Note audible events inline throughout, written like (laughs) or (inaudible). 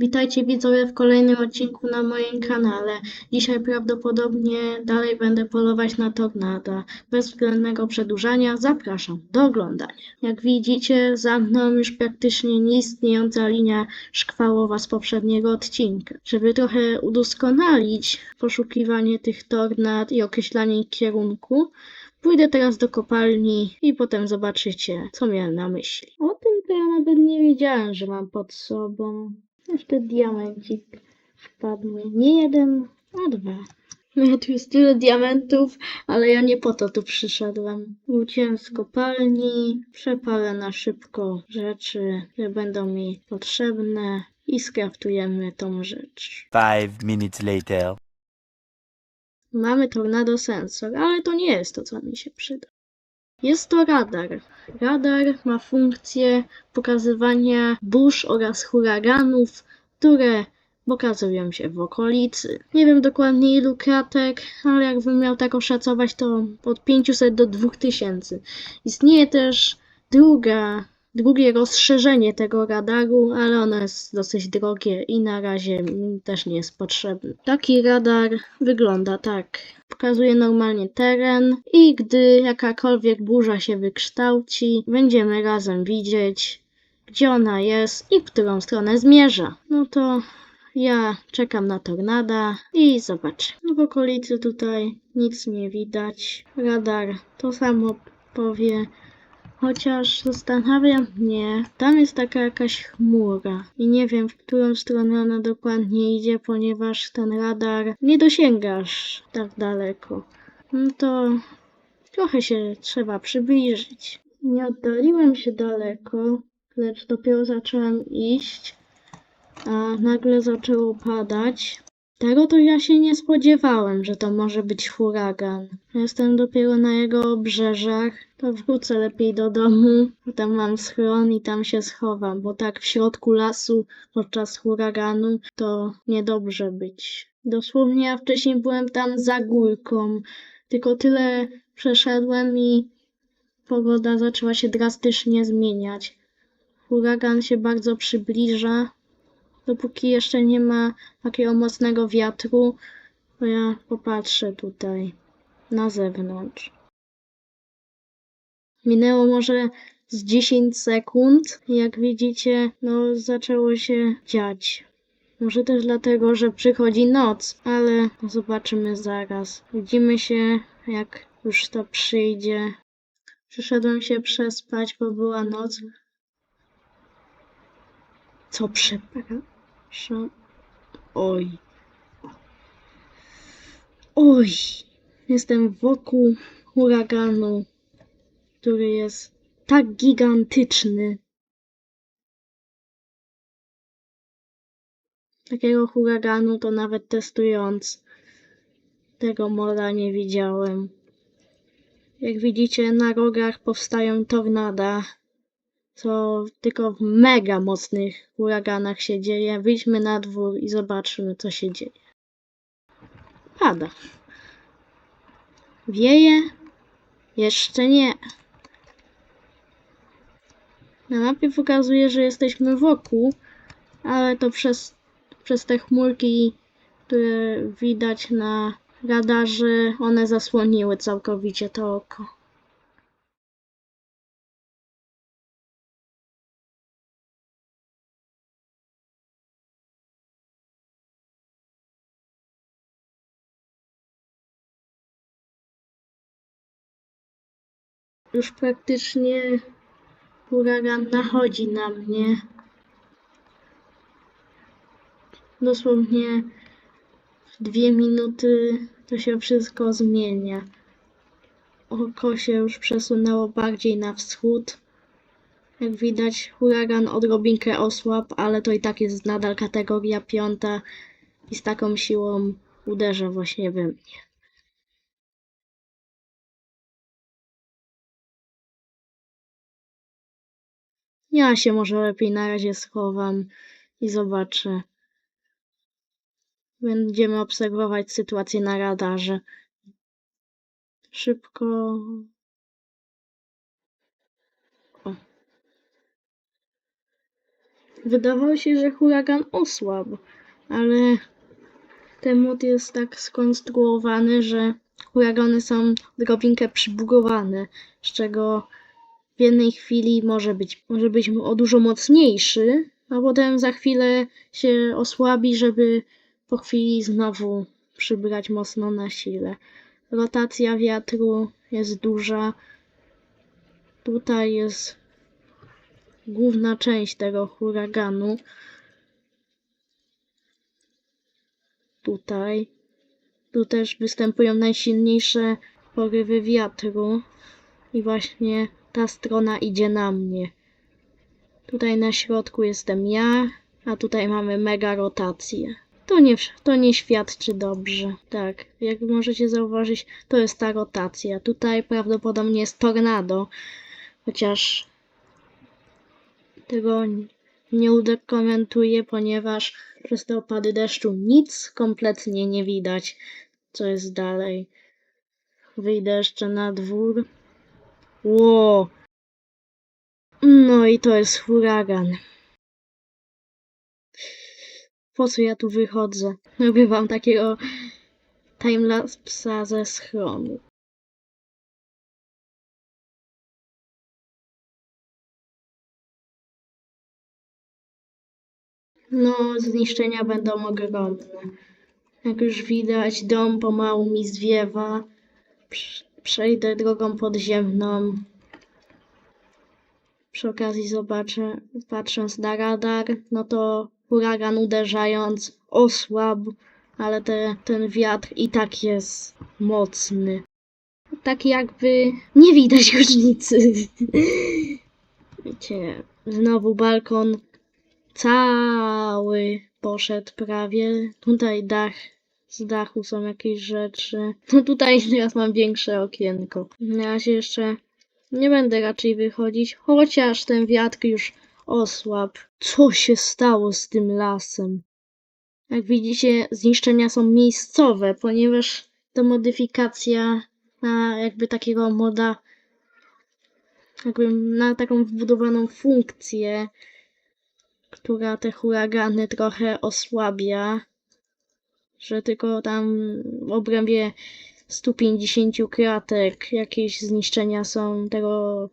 Witajcie widzowie w kolejnym odcinku na moim kanale. Dzisiaj prawdopodobnie dalej będę polować na tornada. Bez względnego przedłużania zapraszam do oglądania. Jak widzicie za mną już praktycznie nieistniejąca linia szkwałowa z poprzedniego odcinka. Żeby trochę udoskonalić poszukiwanie tych tornad i określanie ich kierunku, pójdę teraz do kopalni i potem zobaczycie co miałem na myśli. O tym to ja nawet nie wiedziałem, że mam pod sobą. Jeszcze diamencik wpadł mi. Nie jeden, a dwa. No tu jest tyle diamentów, ale ja nie po to tu przyszedłem. Wróciłem z kopalni, przepalę na szybko rzeczy, które będą mi potrzebne i skraftujemy tą rzecz. Five minutes later. Mamy tornado sensor, ale to nie jest to, co mi się przyda. Jest to radar. Radar ma funkcję pokazywania burz oraz huraganów, które pokazują się w okolicy. Nie wiem dokładnie ilu kratek, ale jakbym miał tak oszacować, to od 500 do 2000. Istnieje też druga, drugie rozszerzenie tego radaru, ale ono jest dosyć drogie i na razie też nie jest potrzebny. Taki radar wygląda tak. Pokazuje normalnie teren i gdy jakakolwiek burza się wykształci, będziemy razem widzieć, gdzie ona jest i w którą stronę zmierza. No to ja czekam na tornada i zobaczę. No w okolicy tutaj nic nie widać. Radar to samo powie. Chociaż zastanawiam mnie, tam jest taka jakaś chmura i nie wiem, w którą stronę ona dokładnie idzie, ponieważ ten radar nie dosięgasz tak daleko. No to trochę się trzeba przybliżyć. Nie oddaliłem się daleko, lecz dopiero zacząłem iść, a nagle zaczęło padać. Tego to ja się nie spodziewałem, że to może być huragan. Jestem dopiero na jego obrzeżach, to wrócę lepiej do domu, tam mam schron i tam się schowam, bo tak w środku lasu podczas huraganu to niedobrze być. Dosłownie ja wcześniej byłem tam za górką, tylko tyle przeszedłem i pogoda zaczęła się drastycznie zmieniać. Huragan się bardzo przybliża, dopóki jeszcze nie ma takiego mocnego wiatru, to ja popatrzę tutaj na zewnątrz. Minęło może z 10 sekund. Jak widzicie, no zaczęło się dziać. Może też dlatego, że przychodzi noc, ale zobaczymy zaraz. Widzimy się, jak już to przyjdzie. Przyszedłem się przespać, bo była noc. Co przepraszam? Oj. Oj. Jestem wokół huraganu, który jest tak gigantyczny. Takiego huraganu to nawet testując tego moda nie widziałem. Jak widzicie, na rogach powstają tornada, co tylko w mega mocnych huraganach się dzieje. Wyjdźmy na dwór i zobaczymy, co się dzieje. Pada. Wieje? Jeszcze nie. Na mapie pokazuje, że jesteśmy wokół, ale to przez, przez te chmurki, które widać na radarze, one zasłoniły całkowicie to oko. Już praktycznie huragan nachodzi na mnie. Dosłownie w dwie minuty to się wszystko zmienia. Oko się już przesunęło bardziej na wschód. Jak widać, huragan odrobinkę osłabł, ale to i tak jest nadal kategoria piąta i z taką siłą uderza właśnie we mnie. Ja się może lepiej na razie schowam i zobaczę. Będziemy obserwować sytuację na radarze. Szybko. O. Wydawało się, że huragan osłabł, ale ten mod jest tak skonstruowany, że huragany są odrobinkę przybugowane, z czego w jednej chwili może być, może być o dużo mocniejszy, a potem za chwilę się osłabi, żeby po chwili znowu przybrać mocno na sile. Rotacja wiatru jest duża. Tutaj jest główna część tego huraganu. Tutaj. Tu też występują najsilniejsze porywy wiatru. I właśnie ta strona idzie na mnie. Tutaj na środku jestem ja, a tutaj mamy mega rotację. To nie, to nie świadczy dobrze. Tak, jak możecie zauważyć, to jest ta rotacja. Tutaj prawdopodobnie jest tornado, chociaż tego nie udokumentuję, ponieważ przez te opady deszczu nic kompletnie nie widać, co jest dalej. Wyjdę jeszcze na dwór. Ło! No i to jest huragan. Po co ja tu wychodzę? Robię wam takiego timelapsa ze schronu. No, zniszczenia będą ogromne. Jak już widać, dom pomału mi zwiewa. Prz- Przejdę drogą podziemną. Przy okazji zobaczę, patrząc na radar, no to huragan uderzając osłabł, ale te, ten wiatr i tak jest mocny. Tak jakby nie widać (laughs) różnicy. Wiecie, znowu balkon cały poszedł prawie. Tutaj dach, z dachu są jakieś rzeczy. No tutaj (laughs) teraz mam większe okienko. Na razie jeszcze nie będę raczej wychodzić, chociaż ten wiatr już osłabł. Co się stało z tym lasem? Jak widzicie, zniszczenia są miejscowe, ponieważ to modyfikacja na jakby takiego moda, jakby na taką wbudowaną funkcję, która te huragany trochę osłabia, że tylko tam w obrębie 150 kratek jakieś zniszczenia są tego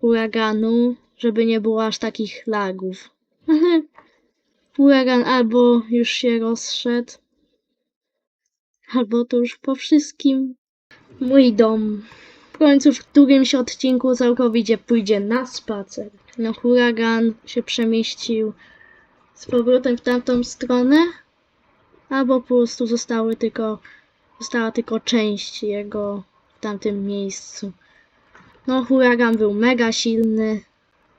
huraganu, żeby nie było aż takich lagów. (laughs) Huragan albo już się rozszedł, albo to już po wszystkim. Mój dom. W końcu w którymś odcinku całkowicie pójdzie na spacer. No huragan się przemieścił z powrotem w tamtą stronę, albo po prostu zostały tylko Została tylko część jego w tamtym miejscu. No, huragan był mega silny,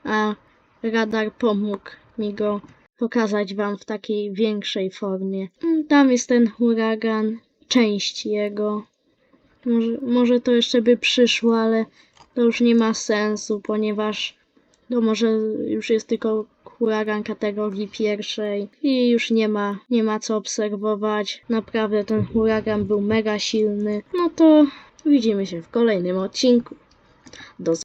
a radar pomógł mi go pokazać wam w takiej większej formie. Mm, Tam jest ten huragan, część jego. Może, może to jeszcze by przyszło, ale to już nie ma sensu, ponieważ to może już jest tylko huragan kategorii pierwszej i już nie ma, nie ma co obserwować. Naprawdę ten huragan był mega silny. No to widzimy się w kolejnym odcinku. Do